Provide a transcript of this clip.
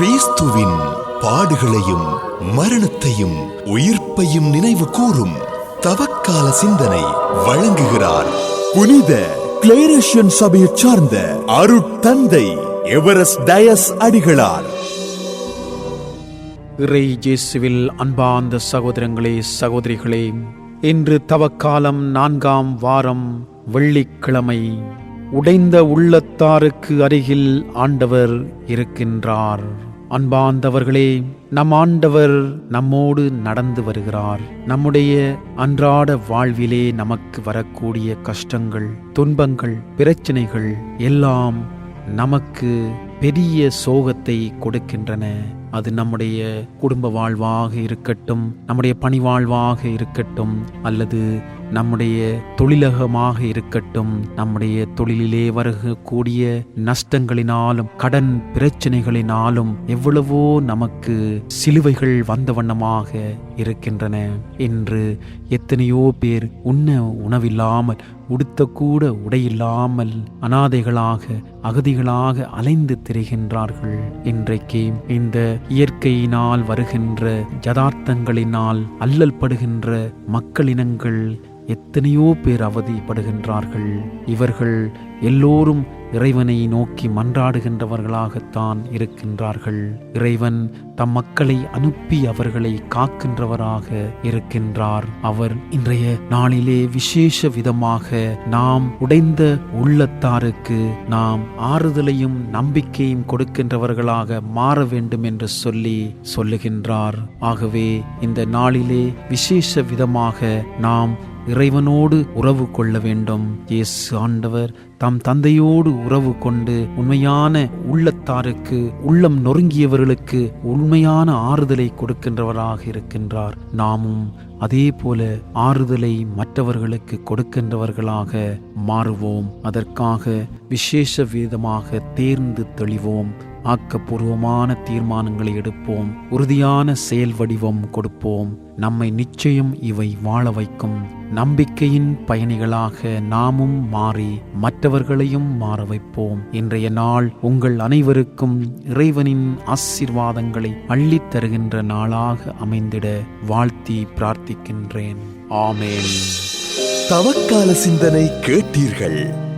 கிறிஸ்துவின் பாடுகளையும் மரணத்தையும் உயிர்ப்பையும் நினைவு கூறும் தவக்கால சிந்தனை வழங்குகிறார். புனித கிளேரேஷியன் சபையைச் சார்ந்த அருட்தந்தை எவரஸ்ட் டயஸ் அடிகளார். இறை ஜேசுவில் அன்பார்ந்த சகோதரங்களே சகோதரிகளே இன்று தவக்காலம் நான்காம் வாரம் வெள்ளிக்கிழமை. உடைந்த உள்ளத்தாருக்கு அருகில் ஆண்டவர் இருக்கின்றார். அன்பாந்தவர்களே நம் ஆண்டவர் நம்மோடு நடந்து வருகிறார். நம்முடைய அன்றாட வாழ்விலே நமக்கு வரக்கூடிய கஷ்டங்கள் துன்பங்கள் பிரச்சனைகள் எல்லாம் நமக்கு பெரிய சோகத்தை கொடுக்கின்றன. அது நம்முடைய குடும்ப வாழ்வாக இருக்கட்டும் நம்முடைய பணி வாழ்வாக இருக்கட்டும் அல்லது நம்முடைய தொழிலகமாக இருக்கட்டும் நம்முடைய தொழிலிலே வரக்கூடிய நஷ்டங்களினாலும் கடன் பிரச்சனைகளினாலும் எவ்வளவோ நமக்கு சிலுவைகள் வந்த வண்ணமாக இருக்கின்றன. என்று எத்தனையோ பேர் உண்ண உணவில்லாமல் உடுத்தக்கூட உடையில்லாமல் அனாதைகளாக அகதிகளாக அலைந்து திரிகின்றார்கள். இன்றைக்கு இந்த இயற்கையினால் வருகின்ற ஜதார்த்தங்களினால் அல்லல் படுகின்ற மக்களினங்கள் எத்தனையோ பேர் அவதிப்படுகின்றார்கள். இவர்கள் எல்லோரும் இறைவனை நோக்கி மன்றாடுகின்றவர்களாகத்தான் இருக்கின்றார்கள். இறைவன் தம் மக்களை அனுப்பி அவர்களை காக்கின்றவராக இருக்கின்றார். அவர் இன்றைய நாளிலே விசேஷ விதமாக நாம் உடைந்த உள்ளத்தாருக்கு நாம் ஆறுதலையும் நம்பிக்கையும் கொடுக்கின்றவர்களாக மாற வேண்டும் என்று சொல்லி சொல்லுகின்றார். ஆகவே இந்த நாளிலே விசேஷ விதமாக நாம் இறைவனோடு உறவு கொள்ள வேண்டும். இயேசு ஆண்டவர் தம் தந்தையோடு உறவு கொண்டு உண்மையான உள்ளத்தாருக்கு உள்ளம் நொறுங்கியவர்களுக்கு உண்மையான ஆறுதலை கொடுக்கின்றவராக இருக்கின்றார். நாமும் அதே போல ஆறுதலை மற்றவர்களுக்கு கொடுக்கின்றவர்களாக மாறுவோம். அதற்காக விசேஷ விதமாக தேர்ந்து தெளிவோம். ஆக்கப்பூர்வமான தீர்மானங்களை எடுப்போம். உறுதியான செயல் வடிவம் கொடுப்போம். நம்மை நிச்சயம் இவை வாழ வைக்கும். நம்பிக்கையின் பயணிகளாக நாமும் மாறி மற்றவர்களையும் மாற வைப்போம். இன்றைய நாள் உங்கள் அனைவருக்கும் இறைவனின் ஆசீர்வாதங்களை அள்ளித் தருகின்ற நாளாக அமைந்திட வாழ்த்தி பிரார்த்திக்கின்றேன். ஆமேன். தவக்கால சிந்தனை கேட்டீர்கள்.